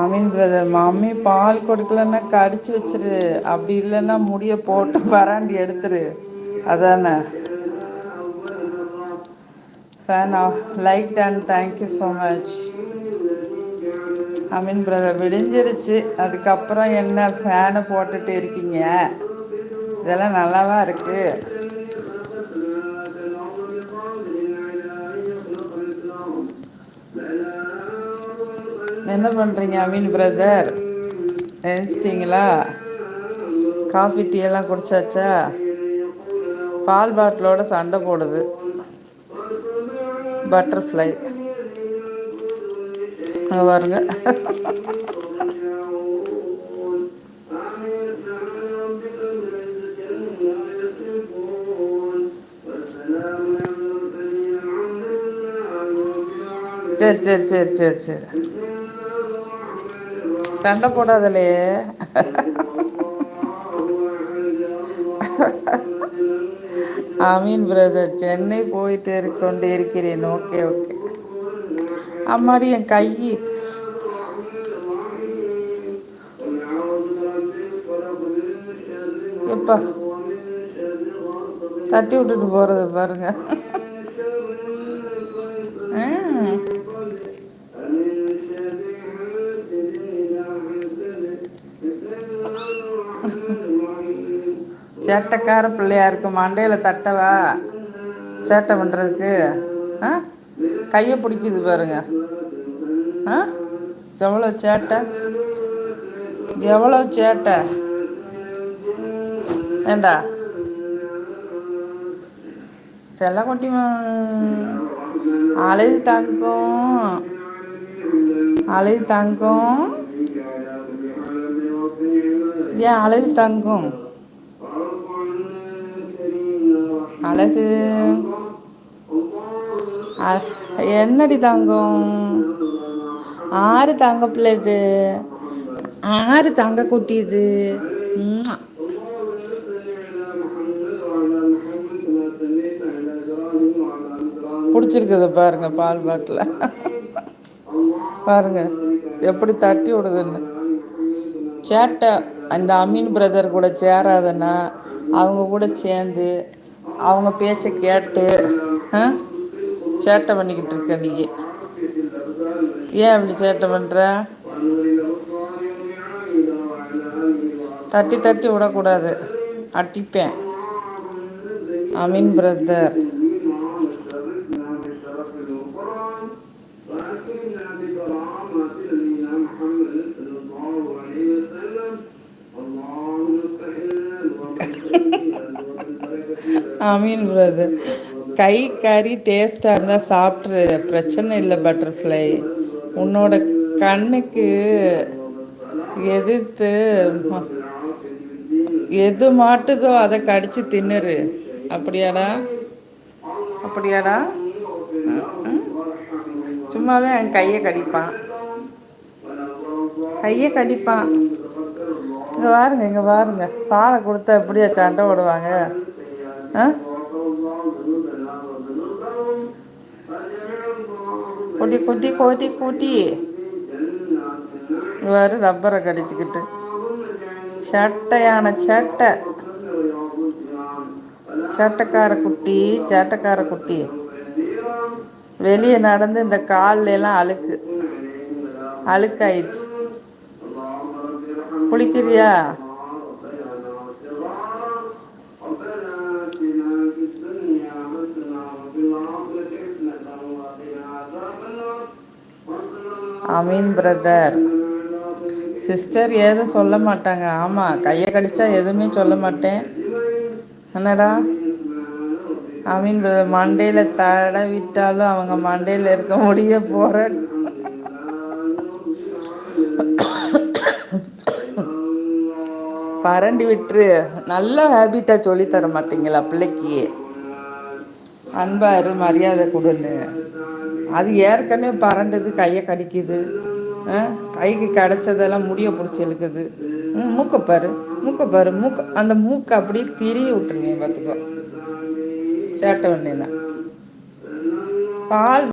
ஆமீன் brother mummy பால் கொடுக்கலன்னா கடிச்சு வச்சிரு. அப்படி இல்லைன்னா முடிய போட்டு பராண்டி எடுத்துரு. அதான? Fan off like and thank you so much Ameen brother விடிஞ்சிருச்சு. அதுக்கப்புறம் என்ன ஃபேனை போட்டுட்டு இருக்கீங்க? இதெல்லாம் நல்லாவா இருக்குது என்ன பண்ணுறீங்க அமீன் பிரதர் நினச்சிட்டிங்களா காஃபி டீ எல்லா குடிச்சாச்சா? பால் பாட்டிலோட சண்டை போடுது. பட்டர்ஃப்ளை அங்க பாருங்க. சரி சரி சரி சரி சரி. சண்டை போடாதலே. ஆமீன் பிரதர் சென்னை போயிட்டு கொண்டு இருக்கிறேன். Okay okay. அம்மாடி என் கை. எப்பா தட்டி விட்டுட்டு போறது பாருங்க ஆ, சேட்டைக்கார பிள்ளையா இருக்கு மண்டையில தட்டவா? சேட்டை பண்றதுக்கு ஆ? கையை பிடிக்குது பாருங்க. ஆ? எவ்வளோ சேட்டை? எவ்வளோ சேட்டை? ஏண்டா? செல்ல செல்லக்குட்டி அழகு தங்கம். அழகு தங்கம். ஏன் அழகு தங்கம்? அழகு. அ- என்னடி தங்கம்? ஆறு தங்க பிள்ளை இது. ஆறு தங்க குட்டி இது. பிடிச்சிருக்குது பாருங்க பால் பாட்டில். பாருங்க எப்படி தட்டி விடுதுன்னு. சேட்டை. அந்த அமீன் பிரதர் கூட சேராதன்னா அவங்க கூட சேர்ந்து அவங்க பேச்சை கேட்டு சேட்டை பண்ணிக்கிட்டு இருக்க நீ. ஏன் அப்படி சேட்டை பண்ணுற தட்டி தட்டி விடக்கூடாது. அட்டிப்பேன் அமீன் பிரதர். அமீன் பிரதர் கை கறி டேஸ்ட்டாக இருந்தால் சாப்பிட்ரு பிரச்சனை இல்லை பட்டர்ஃப்ளை உன்னோட கண்ணுக்கு எதிர்த்து எது மாட்டுதோ அதை கடிச்சு தின்னுரு. அப்படியாடா? அப்படியாடா? சும்மாவே என் கையை கடிப்பான். கையை கடிப்பான். இங்கே பாருங்க இங்கே பாருங்க. பாலை கொடுத்தா எப்படியா சண்டை ஓடுவாங்க குட்டி குட்டி கொட்டி கூட்டி வேறு ரப்பரை கடிச்சுக்கிட்டு. சட்டையான சட்டை. சேட்டைக்கார குட்டி சேட்டைக்கார குட்டி. வெளியே நடந்து இந்த கால்ல அழுக்கு. அழுக்காயிடுச்சு. குளிக்கிறியா? அமீன் பிரதர் சிஸ்டர் ஏதும் சொல்ல மாட்டாங்க. ஆமாம் கையை கடிச்சா எதுவுமே சொல்ல மாட்டேன். என்னடா? அமீன் பிரதர் மண்டையில் தடவிட்டாலும் அவங்க மண்டையில் இருக்க முடிய போகிற பரண்டி விட்டுரு. நல்ல ஹேபிட்டாக சொல்லித்தர தர மாட்டீங்களா பிள்ளைக்கு? அன்பாரு மரியாதை கொடுன்னு. அது ஏற்கனவே பறண்டது கையை கடிக்குது. ஆ? கைக்கு கிடைச்சதெல்லாம் முடிய பிடிச்சி இழுக்குது. ம் மூக்கை பாரு மூக்கை பாரு மூக்க அந்த மூக்கை அப்படியே திரிய விட்டுருங்க பார்த்துக்கோ. சேட்டை ஒன்றுனா பால்